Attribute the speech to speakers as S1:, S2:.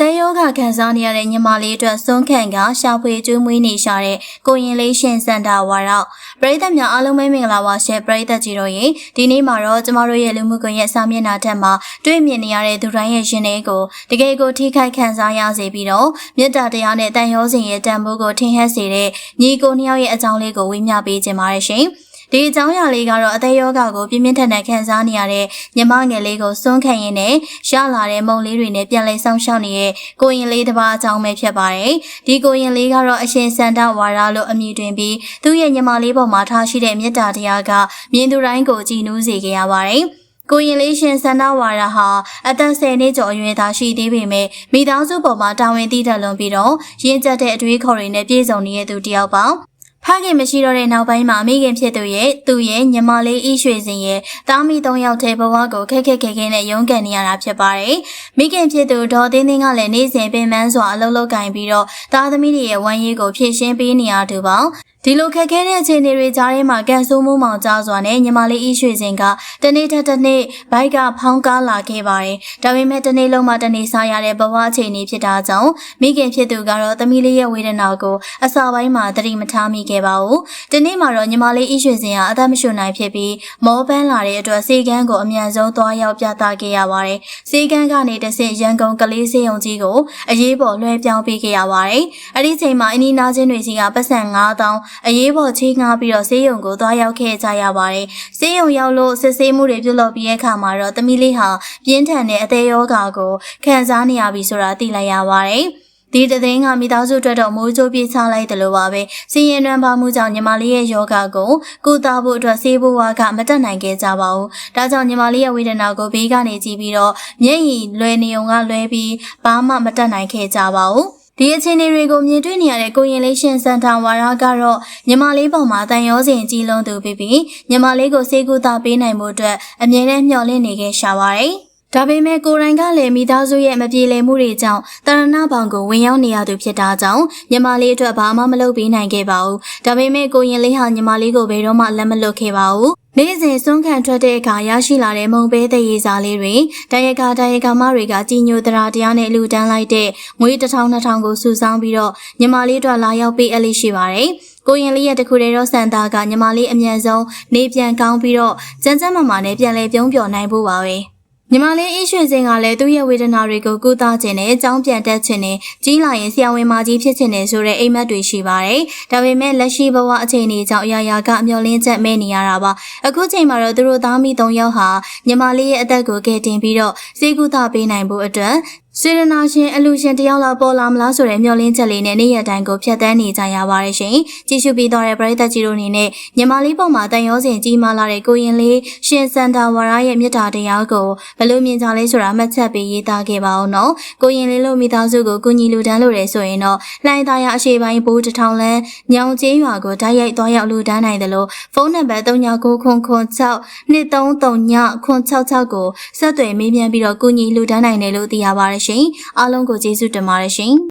S1: သက်ယောဂခံစားနေရတဲ့ညီမလေးအတွက်စွန့်ခံကရှာဖွေကျွေးမွေးနေရှာတဲ့ကိုရင်လေးရှင်စန္ဒဝါရောက်ပရိသတ်များအားလုံးပဲမင်္ဂလာပါရှင်ပရိသတ်ကြီးတို့ရေဒီနေ့မှာတော့ကျမတို့ရဲ့လူမှုကွန်ရက်စာမျက်နှာထက်မှာတွေ့မြင်နေရတဲ့သူတိုင်းရဲ့ရှင်တွေကိုတကယ်ကိုထိခိုက်ခံစားရစေပြီးတော့မေတ္တာတရားနဲ့တန်ရောစဉ်ရဲ့တန်ဖိုးကိုထင်ဟပ်စေတဲ့ညီကိုနှစ်ယောက်ရဲ့အကြောင်းလေးကိုဝေမျှပေးခြင်းပါတယ်ရှင် ဒီအကြောင်းအရာလေးကတော့အသက်ယောဂကိုပြင်းပြင်းထန်ထန်ခံစားနေရတဲ့ညီမငယ်လေးကိုစွန့်ခံရင်းနဲ့ရလာတဲ့မုံလေးတွေနဲ့ပြန်လည်ဆောင်ရှောက်နေတဲ့ကိုရင်လေးတစ်ပါးအကြောင်းပဲဖြစ်ပါတယ်။ဒီကိုရင်လေးကတော့အရှင်စန္ဒဝါရလို့အမည်တွင်ပြီးသူ့ရဲ့ညီမလေးပေါ်မှာထားရှိတဲ့မေတ္တာတရားကမြင်သူတိုင်းကိုကြည်နူးစေခဲ့ရပါတယ်။ကိုရင်လေးရှင်စန္ဒဝါရဟာအသက်10နှစ်ကျော်အရွယ်သားရှိသေးပေမဲ့မိသားစုပေါ်မှာတာဝန်တည်တတ်လွန်ပြီးတော့ရင်းကျက်တဲ့အတွေးခေါ်တွေနဲ့ပြည့်စုံနေတဲ့သူတစ်ယောက်ပါ။ ဖခင်မရှိတော့တဲ့နောက်ပိုင်းမှာမိခင်ဖြစ်သူရဲ့သူ့ရဲ့ညီမလေးအီးရွှေစင်ရဲ့တားမီ၃ယောက်ထဲဘဝကိုခက်ခက်ခဲခဲနဲ့ရုန်းကန်နေရတာဖြစ်ပါတယ်။မိခင်ဖြစ်သူဒေါ်သိန်းသိန်းကလည်းနေ့စဉ်ပင်ပန်းစွာအလုပ်လုပ်ကင်ပြီးတော့သားသမီးတွေရဲ့ဝမ်းရေးကိုဖြည့်ရှင်းပေးနေရသူပါ။ဒီလိုခက်ခဲတဲ့အခြေအနေတွေကြားထဲမှာကန်ဆိုးမှုမောင်ကြားစွာနဲ့ညီမလေးအီးရွှေစင်ကတနေ့ထက်တစ်နေ့ဘိုက်ကဖောင်းကားလာခဲ့ပါတယ်။ဒါပေမဲ့တနေ့လုံးမှတနေ့စားရတဲ့ဘဝအခြေအနေဖြစ်တာကြောင့်မိခင်ဖြစ်သူကတော့သမီးလေးရဲ့ဝေဒနာကိုအစာပိုင်းမှာသတိမထားမိခဲ့ပါဘူး။ဒီနေ့မှာတော့ညီမလေးအီးရွှေစင်ကအသက်မရှူနိုင်ဖြစ်ပြီးမောပန်းလာတဲ့အတွက်စေကန်းကိုအမြန်ဆုံးသွားရောက်ပြသခဲ့ရပါတယ်။စေကန်းကနေတဆင့်ရန်ကုန်ကလေးစေယုံကြီးကိုအရေးပေါ်လွှဲပြောင်းပေးခဲ့ရပါတယ်။အဲ့ဒီချိန်မှာအနီးနားချင်းတွေစီကပတ်စံ9000အရေးပေါ်ချေးငှားပြီးတော့ဆေးရုံကိုသွားရောက်ခဲ့ကြရပါတယ်။ဆေးရုံရောက်လို့စစ်ဆေးမှုတွေပြုလုပ်ပြီးတဲ့အခါမှာတော့သမီးလေးဟာပြင်းထန်တဲ့အသေးရောဂါကိုခံစားနေရပြီဆိုတာသိလိုက်ရပါတယ်။ဒီတဲ့င်းကမိသားစုအတွက်တော့မိုးကြိုးပြေးချလိုက်တယ်လို့ပါပဲစီရင်နှံပါမှုကြောင့်ညီမလေးရဲ့ယောဂကိုကုသဖို့အတွက်ဆေးဘဝကမတက်နိုင်ခဲ့ကြပါဘူးဒါကြောင့်ညီမလေးရဲ့ဝေဒနာကိုဘေးကနေကြည့်ပြီးတော့မျက်ရည်လွယ်နေုံကလွဲပြီးဘာမှမတက်နိုင်ခဲ့ကြပါဘူး ဒီအခြေအနေတွေကိုမြင်တွေ့နေရတဲ့ကိုရင်လေးရှင်စန်တာဝါရာကတော့ညီမလေးပေါ်မှာတန်ရောစင်ကြီးလုံးသူပြီးပြီးညီမလေးကိုစေကူတာပေးနိုင်မှုအတွက်အမြဲတမ်းမျှော်လင့်နေခဲ့ရှာပါတယ်။ ဒါပေမဲ့ကိုရိုင်းကလည်းမိသားစုရဲ့မပြေလည်မှုတွေကြောင့်တရဏဘောင်ကိုဝင်ရောက်နေရသူဖြစ်တာကြောင့်ညီမလေးအတွက်ဘာမှမလုပ်ပေးနိုင်ခဲ့ပါဘူး။ဒါပေမဲ့ကိုရင်လေးဟာညီမလေးကိုဘယ်တော့မှလက်မလွတ်ခဲ့ပါဘူး။နေ့စဉ်စွန့်ခံထွက်တဲ့အခါရရှိလာတဲ့မုံပဲတဲ့ရေးစားလေးတွေတရကတရကမတွေကကြီးညိုတရာတရားနဲ့လူတန်းလိုက်တဲ့ငွေတစ်ထောင်နှစ်ထောင်ကိုစုဆောင်းပြီးတော့ညီမလေးတို့လာရောက်ပေးအပ်လေးရှိပါတယ်။ကိုရင်လေးရဲ့တခုတည်းတော့စံသားကညီမလေးအမြန်ဆုံးနေပြန်ကောင်းပြီးတော့စမ်းစမ်းမမာနဲ့ပြန်လဲပြုံးပျော်နိုင်ဖို့ပါပဲ။ ညီမလေးအေးရွှေစင်ကလည်းသူ့ရဲ့ဝေဒနာတွေကိုကုသခြင်းနဲ့အကြောင်းပြန်တက်ခြင်းနဲ့ကြီးလာရင်ဆရာဝန်မကြီးဖြစ်ခြင်းနဲ့ဆိုတဲ့အိမ်မက်တွေရှိပါတယ်။ဒါပေမဲ့လက်ရှိဘဝအခြေအနေကြောင့်အရာရာကအမျော်လင့်ချက်မဲ့နေရတာပါ။အခုချိန်မှာတော့သူတို့သားမိ၃ယောက်ဟာညီမလေးရဲ့အသက်ကိုကယ်တင်ပြီးတော့စေကုသပေးနိုင်ဖို့အတွက် စေရနာရှင်အလူရှင်တယောက်လောက်ပေါ်လာမလားဆိုတဲ့မျှော်လင့်ချက်လေးနဲ့နေ့ရက်တိုင်းကိုဖျက်ဆီးနေကြရပါတယ်ရှင်။ကြည့်ရှုပြီးတော့တဲ့ပရိသတ်ကြီးတို့အနေနဲ့ညီမလေးပေါ်မှာတန်ရောစင်ကြီးမားလာတဲ့ကိုရင်လေးရှင်စန္ဒာဝါရရဲ့မြတ်တာတရားကိုဘလို့မြင်ကြလဲဆိုတာမှတ်ချက်ပေးရေးသားခဲ့ပါအောင်နော်။ကိုရင်လေးလို့မိသားစုကိုကုညီလူတန်းလို့ရဆိုရင်တော့လှိုင်းသားရအရှိပိုင်းဘိုးတစ်ထောင်လန်းညောင်ကျေးရွာကိုတိုက်ရိုက်သွားရောက်လူတန်းနိုင်တယ်လို့ဖုန်းနံပါတ်3996 2339ခွန်66ကိုဆက်သွယ်မေးမြန်းပြီးတော့ကုညီလူတန်းနိုင်တယ်လို့သိရပါတယ်ရှင်။အားလုံးကိုကျေးဇူးတင်ပါတယ်ရှင်။